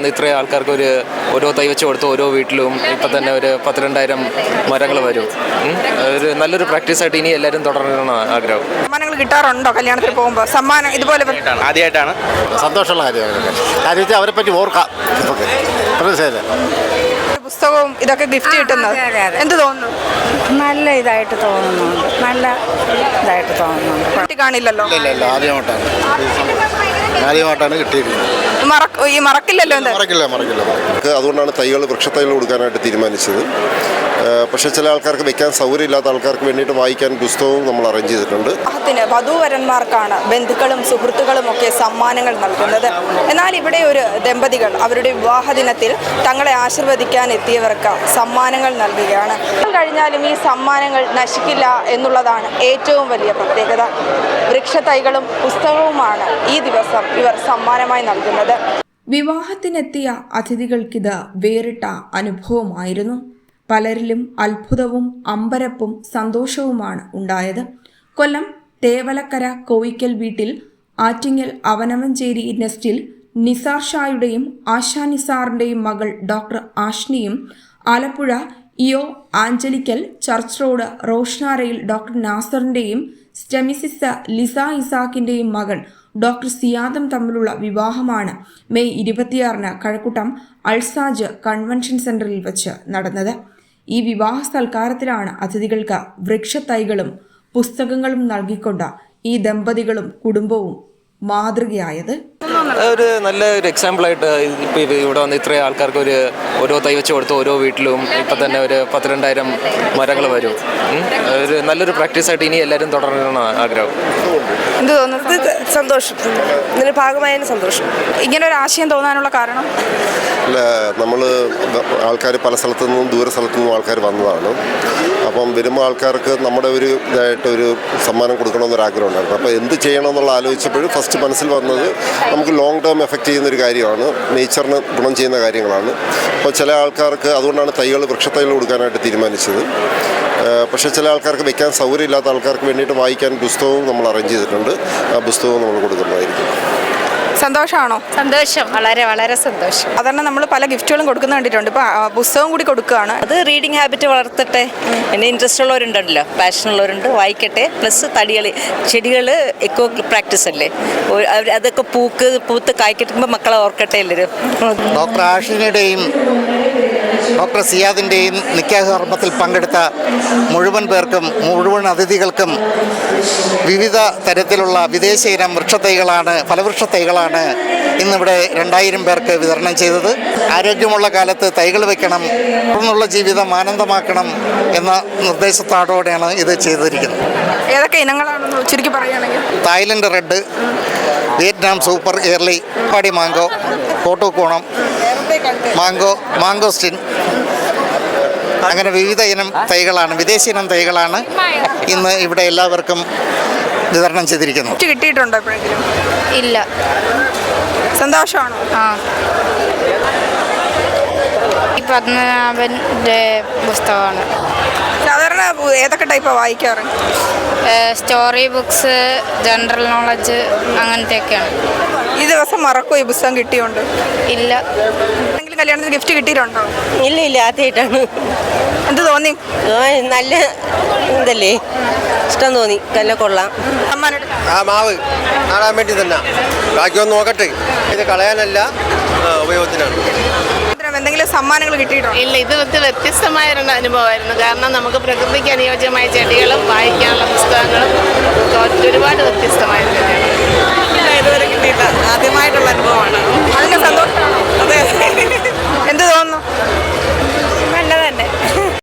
വന്ന് ഇത്രയും ആൾക്കാർക്ക് ഒരു ഓരോ തൈ വെച്ച് കൊടുത്ത് ഓരോ വീട്ടിലും ഇപ്പം തന്നെ ഒരു പത്ത് രണ്ടായിരം മരങ്ങൾ വരും. ഒരു നല്ലൊരു പ്രാക്ടീസായിട്ട് ഇനി എല്ലാവരും തുടരണമെന്ന് ആഗ്രഹം. സമ്മാനങ്ങൾ കിട്ടാറുണ്ടോ കല്യാണത്തിന് പോകുമ്പോൾ സമ്മാനം ഇതുപോലെ ആദ്യമായിട്ടാണ്. സന്തോഷമുള്ള കാര്യമാണ് കാര്യം വെച്ചാൽ അവരെ പറ്റി ഓർക്കാം. പുസ്തകവും ഇതൊക്കെ ഗിഫ്റ്റ് കിട്ടുന്നത്. എന്ത് തോന്നുന്നു? നല്ല ഇതായിട്ട് തോന്നുന്നുണ്ട് നല്ല ഇതായിട്ട് തോന്നുന്നുണ്ട് കിട്ടി കാണില്ലല്ലോ. ഇല്ല ഇല്ല. ആദ്യമായിട്ടാണ്. ആദ്യമായിട്ടാണ് കിട്ടിയിരിക്കുന്നത്. ഈ മറക്കില്ലല്ലോ മറക്കില്ല മറക്കില്ല അതുകൊണ്ടാണ് തൈകൾ വൃക്ഷത്തൈകൾ കൊടുക്കാനായിട്ട് തീരുമാനിച്ചത്. പക്ഷെ പക്ഷേ ചില ആൾക്കാർക്ക് വെക്കാൻ സൗകര്യമില്ലാത്ത ആൾക്കാർക്ക് വേണ്ടിയിട്ട് വായിക്കാൻ പുസ്തകവും നമ്മൾ അറേഞ്ച് ചെയ്തിട്ടുണ്ട്. വിവാഹത്തിന് വധുവരന്മാർക്കാണ് ബന്ധുക്കളും സുഹൃത്തുക്കളും ഒക്കെ സമ്മാനങ്ങൾ നൽകുന്നത്. എന്നാൽ ഇവിടെ ഒരു ദമ്പതികൾ അവരുടെ വിവാഹ ദിനത്തിൽ തങ്ങളെ ആശീർവദിക്കാൻ എത്തിയവർക്ക് സമ്മാനങ്ങൾ നൽകുകയാണ്. കഴിഞ്ഞാലും ഈ സമ്മാനങ്ങൾ നശിക്കില്ല എന്നുള്ളതാണ് ഏറ്റവും വലിയ പ്രത്യേകത. വൃക്ഷത്തൈകളും പുസ്തകവുമാണ് ഈ ദിവസം ഇവർ സമ്മാനമായി നൽകുന്നത്. വിവാഹത്തിനെത്തിയ അതിഥികൾക്കിത് വേറിട്ട അനുഭവമായിരുന്നു. പലരിലും അത്ഭുതവും അമ്പരപ്പും സന്തോഷവുമാണ് ഉണ്ടായത്. കൊല്ലം തേവലക്കര കോയിക്കൽ വീട്ടിൽ ആറ്റിങ്ങൽ അവനമഞ്ചേരി നെസ്റ്റിൽ നിസാർ ഷായുടെയും ആശാ നിസാറിന്റെയും മകൾ ഡോക്ടർ ആഷ്നിയും ആലപ്പുഴ ഇയോ ആഞ്ചലിക്കൽ ചർച്ച് റോഡ് റോഷ്നാരയിൽ ഡോക്ടർ നാസറിന്റെയും സ്റ്റെമിസിസ ലിസ ഇസാക്കിന്റെയും മകൻ ഡോക്ടർ സിയാദം തമ്മിലുള്ള വിവാഹമാണ് മെയ് ഇരുപത്തിയാറിന് കഴക്കൂട്ടം അൾസാജ് കൺവെൻഷൻ സെന്ററിൽ വച്ച് നടന്നത്. ഈ വിവാഹ സൽക്കാരത്തിലാണ് അതിഥികൾക്ക് വൃക്ഷത്തൈകളും പുസ്തകങ്ങളും നൽകിക്കൊണ്ട് ഈ ദമ്പതികളും കുടുംബവും മാതൃകയായത്? ഒരു നല്ല ഒരു എക്സാമ്പിളായിട്ട് ഇപ്പോൾ ഇവിടെ വന്ന് ഇത്രയും ആൾക്കാർക്ക് ഒരു ഓരോ തൈ വെച്ച് കൊടുത്ത് ഓരോ വീട്ടിലും ഇപ്പം തന്നെ ഒരു പത്തിരണ്ടായിരം മരങ്ങൾ വരും. ഒരു നല്ലൊരു പ്രാക്ടീസായിട്ട് ഇനി എല്ലാവരും തുടരണമെന്ന് ആഗ്രഹം. എന്ത് തോന്നുന്നു സന്തോഷം? ഇതിന് ഭാഗമായതിന് സന്തോഷം. ഇങ്ങനെ ഒരു ആശയം തോന്നാനുള്ള കാരണം? അല്ല നമ്മൾ ആൾക്കാർ പല സ്ഥലത്തു നിന്നും ദൂര സ്ഥലത്തു നിന്നും ആൾക്കാർ വന്നതാണ്. അപ്പം വരുമ്പോൾ ആൾക്കാർക്ക് നമ്മുടെ ഒരു ഇതായിട്ട് ഒരു സമ്മാനം കൊടുക്കണമെന്നൊരു ആഗ്രഹം ഉണ്ടായിരുന്നു. അപ്പോൾ എന്ത് ചെയ്യണമെന്നുള്ള ആലോചിച്ചപ്പോഴും ഫസ്റ്റ് മനസ്സിൽ വന്നത് നമുക്ക് ലോങ് ടേം എഫക്റ്റ് ചെയ്യുന്ന ഒരു കാര്യമാണ്. നേച്ചറിന് ഗുണം ചെയ്യുന്ന കാര്യങ്ങളാണ്. അപ്പോൾ ചില ആൾക്കാർക്ക് അതുകൊണ്ടാണ് തൈകൾ വൃക്ഷത്തൈകൾ കൊടുക്കാനായിട്ട് തീരുമാനിച്ചത്. പക്ഷേ ചില ആൾക്കാർക്ക് വെക്കാൻ സൗകര്യമില്ലാത്ത ആൾക്കാർക്ക് വേണ്ടിയിട്ട് വായിക്കാൻ പുസ്തകവും നമ്മൾ അറേഞ്ച് ചെയ്തിട്ടുണ്ട്. ആ പുസ്തകവും നമ്മൾ കൊടുക്കുന്നതായിരിക്കും. സന്തോഷമാണോ സന്തോഷം. വളരെ വളരെ സന്തോഷം. സാധാരണ നമ്മൾ പല ഗിഫ്റ്റുകളും കൊടുക്കുന്ന കണ്ടിട്ടുണ്ട്. ഇപ്പൊ പുസ്തകം കൂടി കൊടുക്കുകയാണ്. അത് റീഡിങ് ഹാബിറ്റ് വളർത്തട്ടെ. പിന്നെ ഇൻട്രസ്റ്റ് ഉള്ളവരുണ്ടല്ലോ. പാഷൻ ഉള്ളവരുണ്ട്. വായിക്കട്ടെ. പ്ലസ് തടികൾ ചെടികൾ എക്കോ പ്രാക്ടീസ് അല്ലേ? അതൊക്കെ പൂക്ക് പൂത്ത് കായ്ക്കിട്ടുമ്പോൾ മക്കളെ ഓർക്കട്ടെ എല്ലാവരും ഡോക്ടർ ആഷിനുടെയും ഡോക്ടർ സിയാദിന്റെയും നിക്കാഹ് കർമ്മത്തിൽ പങ്കെടുത്ത മുഴുവൻ പേർക്കും മുഴുവൻ അതിഥികൾക്കും വിവിധ തരത്തിലുള്ള വിദേശ ഇനം വൃക്ഷത്തൈകളാണ് ഫലവൃക്ഷ തൈകളാണ് ഇന്നിവിടെ രണ്ടായിരം പേർക്ക് വിതരണം ചെയ്തത്. ആരോഗ്യമുള്ള കാലത്ത് തൈകൾ വെക്കണം തുടർന്നുള്ള ജീവിതം ആനന്ദമാക്കണം എന്ന നിർദ്ദേശത്തോടെയാണ് ഇത് ചെയ്തിരിക്കുന്നത്. ഏതൊക്കെ ഇനങ്ങളാണെന്ന് ചുരുക്കി പറയുകയാണെങ്കിൽ? Thailand red Vietnam super early പാടി മാങ്കോ കോട്ടൂക്കോണം മാങ്കോ മാങ്കോസ്റ്റിൻ അങ്ങനെ വിവിധ ഇനം തൈകളാണ് വിദേശ ഇനം തൈകളാണ് ഇന്ന് ഇവിടെ എല്ലാവർക്കും വിതരണം ചെയ്തിരിക്കുന്നത്. കിട്ടിയിട്ടുണ്ടോ എപ്പോഴെങ്കിലും ഇല്ല. സന്തോഷമാണോ? ആ. ഈ പത്മനാഭന്റെ പുസ്തകമാണ്. ഏതൊക്കെ ടൈപ്പാണ് വായിക്കാറ്? സ്റ്റോറി ബുക്സ് ജനറൽ നോളജ് അങ്ങനത്തെയൊക്കെയാണ്. ഈ ദിവസം മറക്കോ ഈ പുസ്തകം കിട്ടിയോണ്ട്? ഇല്ല. എന്തെങ്കിലും കല്യാണത്തിന് ഗിഫ്റ്റ് കിട്ടിയിട്ടുണ്ടോ? ഇല്ല ഇല്ല ആദ്യമായിട്ടാണ് എന്ത് തോന്നി? നല്ല ഇതല്ലേ? ഇഷ്ടം തോന്നി. നല്ല കൊള്ളാം. ആ മാവ്. നാടാൻ വേണ്ടി തന്നെ. ബാക്കി ഒന്ന് നോക്കട്ടെ. ഇത് കളയാനല്ല ഉപയോഗത്തിനാണ്. എന്തെങ്കിലും സമ്മാനങ്ങൾ കിട്ടിയിട്ടോ ഇല്ല ഇത് വ്യത്യസ്തമായ ഒരു അനുഭവമായിരുന്നു. കാരണം നമുക്ക് പ്രകൃതിക്ക് അനുയോജ്യമായ ചെടികളും വായിക്കാനുള്ള പുസ്തകങ്ങളും ഒരുപാട് വ്യത്യസ്തമായിരുന്നു.